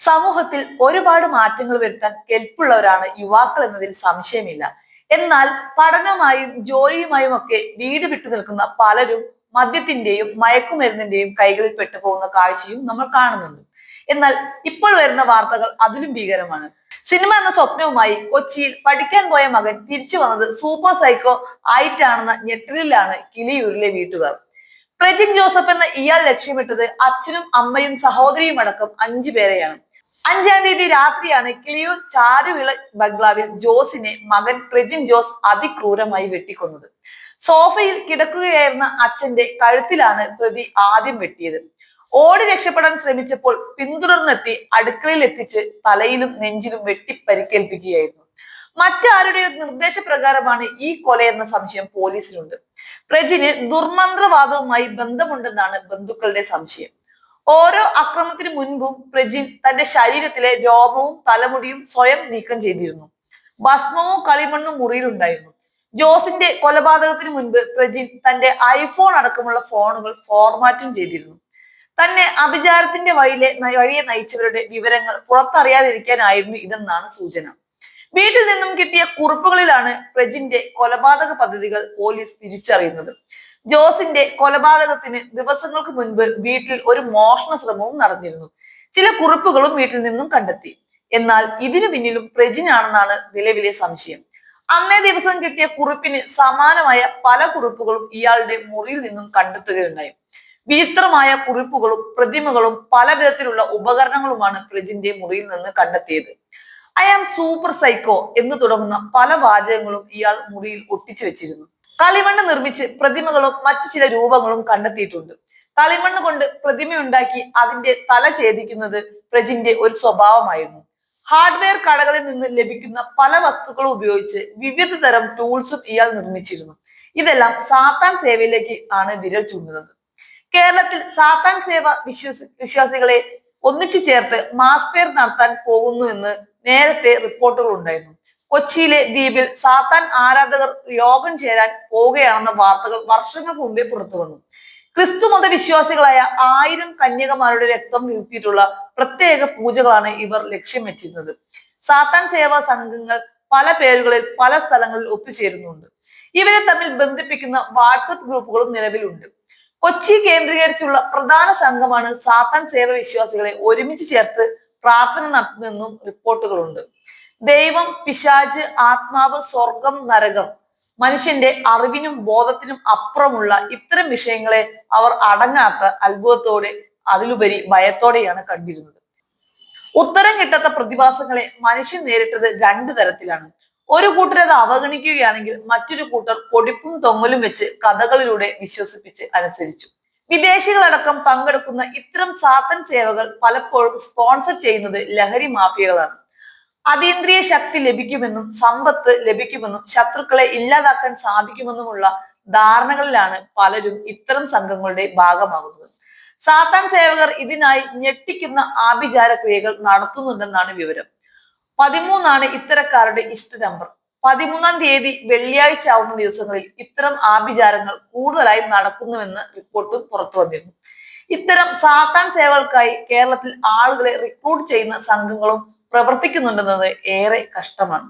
സമൂഹത്തിൽ ഒരുപാട് മാറ്റങ്ങൾ വരുത്താൻ കെൽപ്പുള്ളവരാണ് യുവാക്കൾ എന്നതിൽ സംശയമില്ല. എന്നാൽ പഠനമായും ജോലിയുമായും ഒക്കെ വീട് വിട്ടു നിൽക്കുന്ന പലരും മദ്യത്തിന്റെയും മയക്കുമരുന്നിന്റെയും കൈകളിൽ പെട്ടു പോകുന്ന കാഴ്ചയും നമ്മൾ കാണുന്നുണ്ട്. എന്നാൽ ഇപ്പോൾ വരുന്ന വാർത്തകൾ അതിലും ഭീകരമാണ്. സിനിമ എന്ന സ്വപ്നവുമായി കൊച്ചിയിൽ പഠിക്കാൻ പോയ മകൻ തിരിച്ചു വന്നത് സൂപ്പർ സൈക്കോ ആയിട്ടാണെന്ന ഞെട്ടലിലാണ് കിളിയൂരിലെ വീട്ടുകാർ. പ്രജിൻ ജോസഫ് എന്ന ഇയാൾ ലക്ഷ്യമിട്ടത് അച്ഛനും അമ്മയും സഹോദരിയും അടക്കം അഞ്ചു പേരെയാണ്. അഞ്ചാം തീയതി രാത്രിയാണ് കിളിയൂർ ചാരുവിള ബംഗ്ലാവിൽ ജോസിനെ മകൻ പ്രജിൻ ജോസ് അതിക്രൂരമായി വെട്ടിക്കൊന്നത്. സോഫയിൽ കിടക്കുകയായിരുന്ന അച്ഛന്റെ കഴുത്തിലാണ് പ്രതി ആദ്യം വെട്ടിയത്. ഓടി രക്ഷപ്പെടാൻ ശ്രമിച്ചപ്പോൾ പിന്തുടർന്നെത്തി അടുക്കളയിൽ എത്തിച്ച് തലയിലും നെഞ്ചിലും വെട്ടി പരിക്കേൽപ്പിക്കുകയായിരുന്നു. മറ്റാരുടെയോ നിർദ്ദേശപ്രകാരമാണ് ഈ കൊലയെന്ന സംശയം പോലീസിനുണ്ട്. പ്രജിന് ദുർമന്ത്രവാദവുമായി ബന്ധമുണ്ടെന്നാണ് ബന്ധുക്കളുടെ സംശയം. ഓരോ അക്രമത്തിന് മുൻപും പ്രജിൻ തന്റെ ശരീരത്തിലെ രോമവും തലമുടിയും സ്വയം നീക്കം ചെയ്തിരുന്നു. ഭസ്മവും കളിമണ്ണും മുറിയിലുണ്ടായിരുന്നു. ജോസിന്റെ കൊലപാതകത്തിന് മുൻപ് പ്രജിൻ തന്റെ ഐഫോൺ അടക്കമുള്ള ഫോണുകൾ ഫോർമാറ്റും ചെയ്തിരുന്നു. തന്നെ അഭിചാരത്തിന്റെ വഴിയിലെ വഴിയെ നയിച്ചവരുടെ വിവരങ്ങൾ പുറത്തറിയാതിരിക്കാനായിരുന്നു ഇതെന്നാണ് സൂചന. വീട്ടിൽ നിന്നും കിട്ടിയ കുറിപ്പുകളിലാണ് പ്രജിന്റെ കൊലപാതക പദ്ധതികൾ പോലീസ് തിരിച്ചറിയുന്നത്. ജോസിന്റെ കൊലപാതകത്തിന് ദിവസങ്ങൾക്ക് മുൻപ് വീട്ടിൽ ഒരു മോഷണ ശ്രമവും നടന്നിരുന്നു. ചില കുറിപ്പുകളും വീട്ടിൽ നിന്നും കണ്ടെത്തി. എന്നാൽ ഇതിനു പിന്നിലും പ്രജിനാണെന്നാണ് നിലവിലെ സംശയം. അന്നേ ദിവസം കിട്ടിയ കുറിപ്പിന് സമാനമായ പല കുറിപ്പുകളും ഇയാളുടെ മുറിയിൽ നിന്നും കണ്ടെത്തുകയുണ്ടായി. വിചിത്രമായ കുറിപ്പുകളും പ്രതിമകളും പല വിധത്തിലുള്ള ഉപകരണങ്ങളുമാണ് പ്രജിന്റെ മുറിയിൽ നിന്ന് കണ്ടെത്തിയത്. ഐ ആം സൂപ്പർ സൈക്കോ എന്ന് തുടങ്ങുന്ന പല വാചകങ്ങളും ഇയാൾ മുറിയിൽ ഒട്ടിച്ചു വെച്ചിരുന്നു. കളിമണ്ണ് നിർമ്മിച്ച് പ്രതിമകളും മറ്റു ചില രൂപങ്ങളും കണ്ടെത്തിയിട്ടുണ്ട്. കളിമണ്ണ് കൊണ്ട് പ്രതിമയുണ്ടാക്കി അതിന്റെ തല ഛേദിക്കുന്നത് പ്രജിന്റെ ഒരു സ്വഭാവമായിരുന്നു. ഹാർഡ്വെയർ കടകളിൽ നിന്ന് ലഭിക്കുന്ന പല വസ്തുക്കളും ഉപയോഗിച്ച് വിവിധ തരം ടൂൾസും ഇയാൾ നിർമ്മിച്ചിരുന്നു. ഇതെല്ലാം സാത്താൻ സേവയിലേക്ക് ആണ് വിരൽ ചൂണ്ടുന്നത്. കേരളത്തിൽ സാത്താൻ സേവ വിശ്വസി വിശ്വാസികളെ ഒന്നിച്ചു ചേർത്ത് മാസ്പേർ നടത്താൻ പോകുന്നു എന്ന് നേരത്തെ റിപ്പോർട്ടുകൾ ഉണ്ടായിരുന്നു. കൊച്ചിയിലെ ദ്വീപിൽ സാത്താൻ ആരാധകർ യോഗം ചേരാൻ പോവുകയാണെന്ന വാർത്തകൾ വർഷങ്ങൾക്ക് മുമ്പേ പുറത്തു വന്നു. ക്രിസ്തുമത വിശ്വാസികളായ ആയിരം കന്യകമാരുടെ രക്തം വീഴ്ത്തിയിട്ടുള്ള പ്രത്യേക പൂജകളാണ് ഇവർ ലക്ഷ്യം വെച്ചിരുന്നത്. സാത്താൻ സേവാ സംഘങ്ങൾ പല പേരുകളിൽ പല സ്ഥലങ്ങളിൽ ഒത്തുചേരുന്നുണ്ട്. ഇവരെ തമ്മിൽ ബന്ധിപ്പിക്കുന്ന വാട്സപ്പ് ഗ്രൂപ്പുകളും നിലവിലുണ്ട്. കൊച്ചി കേന്ദ്രീകരിച്ചുള്ള പ്രധാന സംഘമാണ് സാത്താൻ സേവ വിശ്വാസികളെ ഒരുമിച്ച് ചേർത്ത് പ്രാർത്ഥന നടത്തുന്നെന്നും റിപ്പോർട്ടുകളുണ്ട്. ദൈവം പിശാജ് ആത്മാവ് സ്വർഗം നരകം മനുഷ്യന്റെ അറിവിനും ബോധത്തിനും അപ്പുറമുള്ള ഇത്തരം വിഷയങ്ങളെ അവർ അടങ്ങാത്ത അത്ഭുതത്തോടെ അതിലുപരി ഭയത്തോടെയാണ് കണ്ടിരുന്നത്. ഉത്തരം കിട്ടാത്ത പ്രതിഭാസങ്ങളെ മനുഷ്യൻ നേരിട്ടത് രണ്ടു തരത്തിലാണ്. ഒരു കൂട്ടർ അത് അവഗണിക്കുകയാണെങ്കിൽ മറ്റൊരു കൂട്ടർ പൊടിപ്പും തൊങ്ങലും വെച്ച് കഥകളിലൂടെ വിശ്വസിപ്പിച്ച് അനുസരിച്ചു. വിദേശികളടക്കം പങ്കെടുക്കുന്ന ഇത്തരം സാത്തൻ സേവകൾ പലപ്പോഴും സ്പോൺസർ ചെയ്യുന്നത് ലഹരി മാഫിയകളാണ്. അതീന്ദ്രിയ ശക്തി ലഭിക്കുമെന്നും സമ്പത്ത് ലഭിക്കുമെന്നും ശത്രുക്കളെ ഇല്ലാതാക്കാൻ സാധിക്കുമെന്നുമുള്ള ധാരണകളിലാണ് പലരും ഇത്തരം സംഘങ്ങളുടെ ഭാഗമാകുന്നത്. സാത്താൻ സേവകർ ഇതിനായി ഞെട്ടിക്കുന്ന ആഭിചാര ക്രിയകൾ നടത്തുന്നുണ്ടെന്നാണ് വിവരം. പതിമൂന്നാണ് ഇത്തരക്കാരുടെ ഇഷ്ട നമ്പർ. പതിമൂന്നാം തീയതി വെള്ളിയാഴ്ച ആവുന്ന ദിവസങ്ങളിൽ ഇത്തരം ആഭിചാരങ്ങൾ കൂടുതലായി നടക്കുന്നുവെന്ന് റിപ്പോർട്ടും പുറത്തു വന്നിരുന്നു. ഇത്തരം സാത്താൻ സേവകൾക്കായി കേരളത്തിൽ ആളുകളെ റിക്രൂട്ട് ചെയ്യുന്ന സംഘങ്ങളും പ്രവർത്തിക്കുന്നുണ്ടെന്നത് ഏറെ കഷ്ടമാണ്.